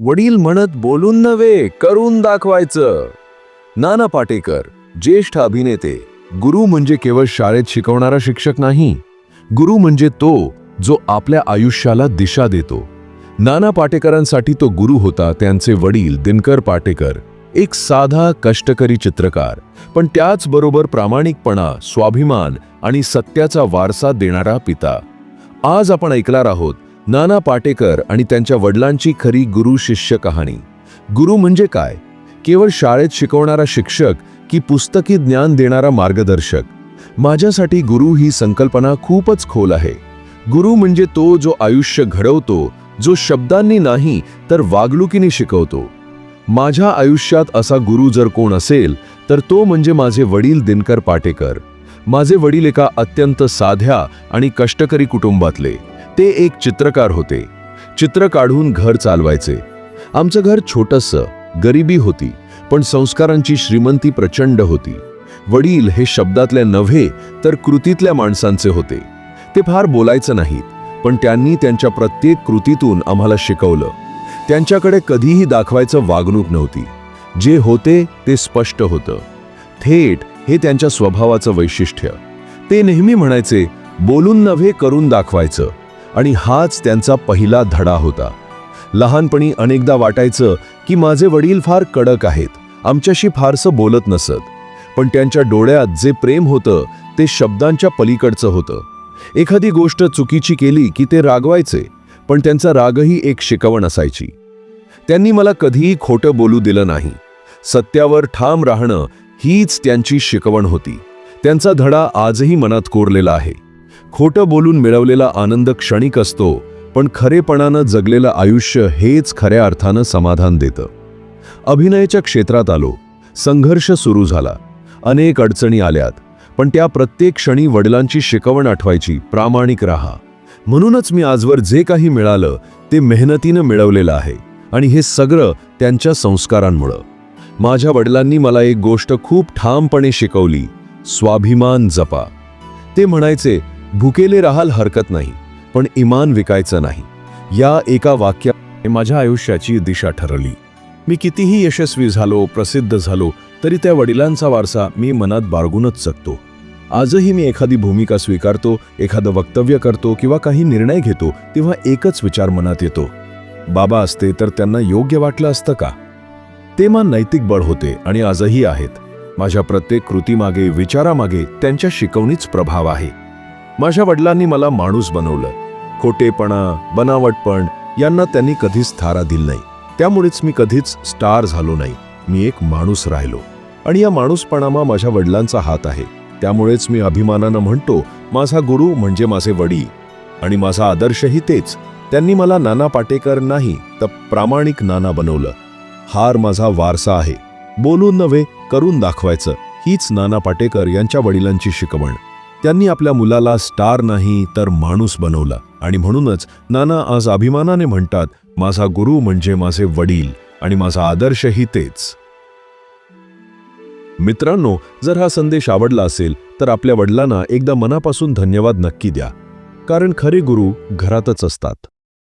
वडील म्हणत बोलून नव्हे करून दाखवायचं. नाना पाटेकर ज्येष्ठ अभिनेते. गुरु म्हणजे केवळ शाळेत शिकवणारा शिक्षक नाही. गुरु म्हणजे तो जो आपल्या आयुष्याला दिशा देतो. नाना पाटेकरांसाठी तो गुरु होता त्यांचे वडील दिनकर पाटेकर. एक साधा कष्टकरी चित्रकार. पण त्याचबरोबर प्रामाणिकपणा स्वाभिमान आणि सत्याचा वारसा देणारा पिता. आज आपण ऐकणार आहोत नाना पाटेकर आणि त्यांच्या वडिलांची खरी गुरु शिष्य कहाणी. गुरु म्हणजे काय? केवळ शाळेत शिकवणारा शिक्षक की पुस्तकी ज्ञान देणारा मार्गदर्शक? माझ्यासाठी गुरु ही संकल्पना खूपच खोल आहे. गुरु म्हणजे तो जो आयुष्य घडवतो जो शब्दांनी नाही तर वागणुकीने शिकवतो. माझ्या आयुष्यात असा गुरु जर कोण असेल तर तो म्हणजे माझे वडील दिनकर पाटेकर. माझे वडील एका अत्यंत साध्या आणि कष्टकरी कुटुंबातले. ते एक चित्रकार होते. चित्र काढून घर चालवायचे. आमचं घर छोटंसं गरिबी होती पण संस्कारांची श्रीमंती प्रचंड होती. वडील हे शब्दातल्या नव्हे तर कृतीतल्या माणसांचे होते. ते फार बोलायचं नाहीत पण त्यांनी त्यांच्या प्रत्येक कृतीतून आम्हाला शिकवलं. त्यांच्याकडे कधीही दाखवायचं वागणूक नव्हती. जे होते ते स्पष्ट होतं. थेट हे त्यांच्या स्वभावाचं वैशिष्ट्य. ते नेहमी म्हणायचे बोलून नव्हे करून दाखवायचं. आणि हाच त्यांचा पहिला धडा होता. लहानपणी अनेकदा वाटायचं की माझे वडील फार कडक आहेत आमच्याशी फारसं बोलत नसत. पण त्यांच्या डोळ्यात जे प्रेम होतं ते शब्दांच्या पलीकडचं होतं. एखादी गोष्ट चुकीची केली की ते रागवायचे पण त्यांचा रागही एक शिकवण असायची. त्यांनी मला कधीही खोटं बोलू दिलं नाही. सत्यावर ठाम राहणं हीच त्यांची शिकवण होती. त्यांचा धडा आजही मनात कोरलेला आहे. खोटं बोलून मिळवलेला आनंद क्षणिक असतो पण खरेपणानं जगलेलं आयुष्य हेच खऱ्या अर्थानं समाधान देतं. अभिनयाच्या क्षेत्रात आलो संघर्ष सुरू झाला अनेक अडचणी आल्यात पण त्या प्रत्येक क्षणी वडिलांची शिकवण आठवायची प्रामाणिक राहा. म्हणूनच मी आजवर जे काही मिळालं ते मेहनतीनं मिळवलेलं आहे आणि हे सगळं त्यांच्या संस्कारांमुळं. माझ्या वडिलांनी मला एक गोष्ट खूप ठामपणे शिकवली स्वाभिमान जपा. ते म्हणायचे भुकेले राहाल हरकत नाही पण इमान विकायचं नाही. या एका वाक्याने माझ्या आयुष्याची दिशा ठरवली मी कितीही यशस्वी झालो प्रसिद्ध झालो तरी त्या वडिलांचा वारसा मी मनात बाळगूनच जगतो. आजही मी एखादी भूमिका स्वीकारतो एखादं वक्तव्य करतो किंवा काही निर्णय घेतो तेव्हा एकच विचार मनात येतो. बाबा असते तर त्यांना योग्य वाटलं असतं का? ते मान नैतिक बळ होते आणि आजही आहेत. माझ्या प्रत्येक कृतीमागे विचारामागे त्यांच्या शिकवणीच प्रभाव आहे. माझ्या वडिलांनी मला माणूस बनवलं. खोटेपणा बनावटपण यांना त्यांनी कधीच थारा दिला नाही. त्यामुळेच मी कधीच स्टार झालो नाही. मी एक माणूस राहिलो. आणि या माणूसपणामा माझ्या वडिलांचा हात आहे. त्यामुळेच मी अभिमानानं म्हणतो माझा गुरु म्हणजे माझे वडील. आणि माझा आदर्शही तेच. त्यांनी मला नाना पाटेकर नाही तर प्रामाणिक नाना बनवलं. हार माझा वारसा आहे. बोलून नव्हे करून दाखवायचं. हीच नाना पाटेकर यांच्या वडिलांची शिकवण. त्यांनी आपल्या मुलाला स्टार नाही तर माणूस बनवला. आणि म्हणूनच नाना आज अभिमानाने म्हणतात माझा गुरु म्हणजे माझे वडील आणि माझा आदर्शही तेच. मित्रांनो जर हा संदेश आवडला असेल तर आपल्या वडिलांना एकदा मनापासून धन्यवाद नक्की द्या. कारण खरे गुरु घरातच असतात.